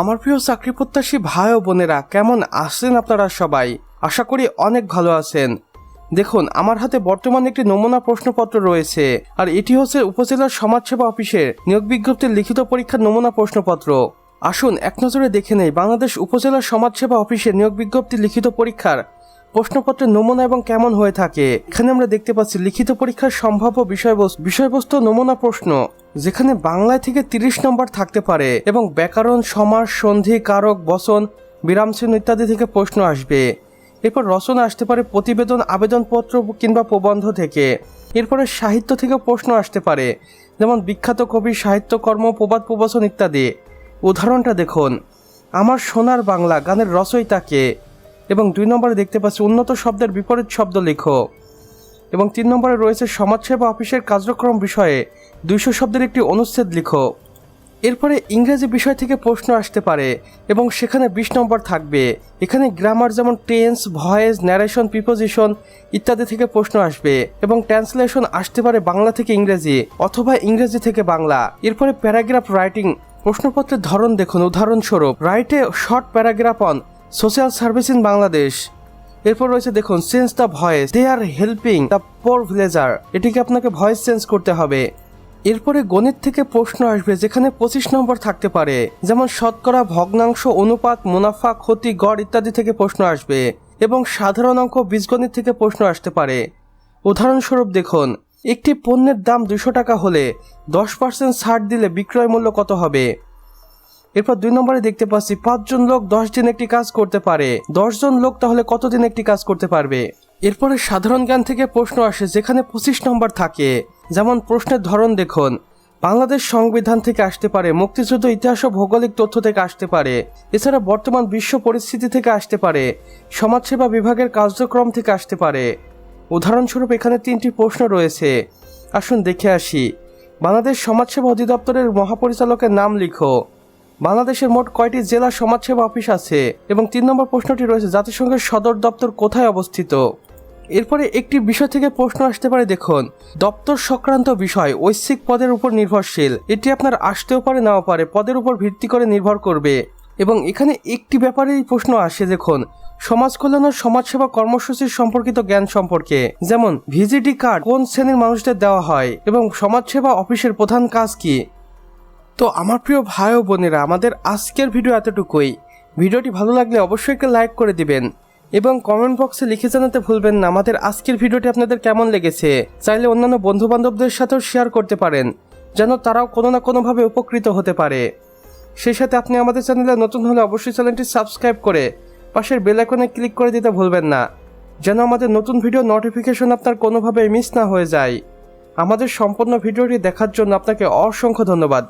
আমার প্রিয় চাকরি প্রত্যাশী ভাই ও বোনেরা, কেমন আছেন আপনারা সবাই? আশা করি অনেক ভালো আছেন। দেখুন, আমার হাতে বর্তমানে একটি নমুনা প্রশ্নপত্র রয়েছে, আর এটি হচ্ছে উপজেলা সমাজসেবা অফিসের নিয়োগ বিজ্ঞপ্তির লিখিত পরীক্ষার নমুনা প্রশ্নপত্র। আসুন, এক নজরে দেখে নেই, বাংলাদেশ উপজেলা সমাজসেবা অফিসের নিয়োগ বিজ্ঞপ্তির লিখিত পরীক্ষার প্রশ্নপত্রের নমুনা এবং কেমন হয়ে থাকে? এখানে আমরা দেখতে পাচ্ছি লিখিত পরীক্ষার সম্ভাব্য বিষয়বস্তু বিষয়বস্তু নমুনা প্রশ্ন, যেখানে বাংলায় থেকে তিরিশ নম্বর থাকতে পারে এবং ব্যাকরণ, সমাস, সন্ধি, কারক, বচন বিরামচিহ্ন ইত্যাদি থেকে প্রশ্ন আসবে। এরপর রচনা আসতে পারে প্রতিবেদন, আবেদনপত্র কিংবা প্রবন্ধ থেকে। এরপরে সাহিত্য থেকে প্রশ্ন আসতে পারে, যেমন বিখ্যাত কবি, সাহিত্যকর্ম, প্রবাদ, প্রবচন ইত্যাদি। উদাহরণটা দেখুন, আমার সোনার বাংলা গানের রচয়িতাকে এবং দুই নম্বরে দেখতে পাচ্ছি উন্নত শব্দের বিপরীত শব্দ লেখো। এবং তিন নম্বরে রয়েছে সমাজসেবা অফিসের কার্যক্রম বিষয়ে দুইশো শব্দের একটি অনুচ্ছেদ লিখো। এরপরে ইংরেজি বিষয় থেকে প্রশ্ন আসতে পারে এবং সেখানে বিশ নম্বর থাকবে। এখানে গ্রামার যেমন টেন্স ভয়েস ন্যারেশন প্রিপোজিশন ইত্যাদি থেকে প্রশ্ন আসবে এবং ট্রান্সলেশন আসতে পারে বাংলা থেকে ইংরেজি অথবা ইংরেজি থেকে বাংলা। এরপরে প্যারাগ্রাফ রাইটিং প্রশ্নপত্রের ধরন দেখুন। উদাহরণস্বরূপ রাইটে short paragraph on social service in Bangladesh এরপর রয়েছে দেখুন change the voice they are helping the poor villager এটিকে আপনাকে ভয়েস চেঞ্জ করতে হবে। এরপরে গণিত থেকে প্রশ্ন আসবে, যেখানে পঁচিশ নম্বর থাকতে পারে। যেমন, শতকরা ভগ্নাংশ অনুপাত, মুনাফা, ক্ষতি, গড় ইত্যাদি থেকে প্রশ্ন আসবে। এবং সাধারণ অঙ্ক, বীজগণিত থেকে প্রশ্ন আসতে পারে। উদাহরণস্বরূপ দেখুন, একটি পণ্যের দাম দুশো টাকা হলে দশ পার্সেন্ট ছাড় দিলে বিক্রয় মূল্য কত হবে? এরপর দুই নম্বরে দেখতে পাচ্ছি, পাঁচজন লোক দশ দিন একটি কাজ করতে পারে। দশজন লোক তাহলে কতদিন একটি কাজ করতে পারবে? এরপরে সাধারণ জ্ঞান থেকে প্রশ্ন আসে, যেখানে পঁচিশ নম্বর থাকে। যেমন প্রশ্নের ধরন দেখুন, বাংলাদেশ সংবিধান থেকে আসতে পারে, মুক্তিযুদ্ধ ইতিহাস ও ভৌগোলিক তথ্য থেকে আসতে পারে। এছাড়া বর্তমান বিশ্ব পরিস্থিতি থেকে আসতে পারে, সমাজসেবা বিভাগের কার্যক্রম থেকে আসতে পারে। উদাহরণস্বরূপ এখানে তিনটি প্রশ্ন রয়েছে। আসুন দেখে আসি। বাংলাদেশ সমাজসেবা অধিদপ্তরের মহাপরিচালকের নাম লিখো। বাংলাদেশের মোট কয়টি জেলা সমাজসেবা অফিস আছে? এবং তিন নম্বর প্রশ্নটি রয়েছে, জাতিসংঘের সদর দপ্তর কোথায় অবস্থিত? এরপরে একটি বিষয় থেকে প্রশ্ন আসতে পারে, দেখুন। দপ্তর সংক্রান্ত বিষয় ঐচ্ছিক পদের উপর নির্ভরশীল। এটি আপনার আসতেও পারে, নাও পারে, পদের উপর ভিত্তি করে নির্ভর করবে। এবং এখানে একটি ব্যাপারেই প্রশ্ন আসে, দেখুন। সমাজ কল্যাণ ও সমাজসেবা কর্মসূচির সম্পর্কিত জ্ঞান সম্পর্কে। যেমন ভিজিটি কার্ড কোন শ্রেণির মানুষদের দেওয়া হয়? এবং সমাজসেবা অফিসের প্রধান কাজ কি? তো আমার প্রিয় ভাই ও বোনেরা, আমাদের আজকের ভিডিও এতটুকুই। ভিডিওটি ভালো লাগলে অবশ্যই একটা লাইক করে দিবেন এবং কমেন্ট বক্সে লিখে জানাতে ভুলবেন না আমাদের আজকের ভিডিওটি আপনাদের কেমন লেগেছে। চাইলে অন্যান্য বন্ধু বান্ধবদের সাথেও শেয়ার করতে পারেন, যেন তারাও কোনো না কোনোভাবে উপকৃত হতে পারে। সেই সাথে আপনি আমাদের চ্যানেলে নতুন হলে অবশ্যই চ্যানেলটি সাবস্ক্রাইব করে পাশের বেল আইকনে ক্লিক করে দিতে ভুলবেন না, যেন আমাদের নতুন ভিডিও নোটিফিকেশন আপনার কোনোভাবে মিস না হয়ে যায়। আমাদের সম্পূর্ণ ভিডিওটি দেখার জন্য আপনাকে অসংখ্য ধন্যবাদ।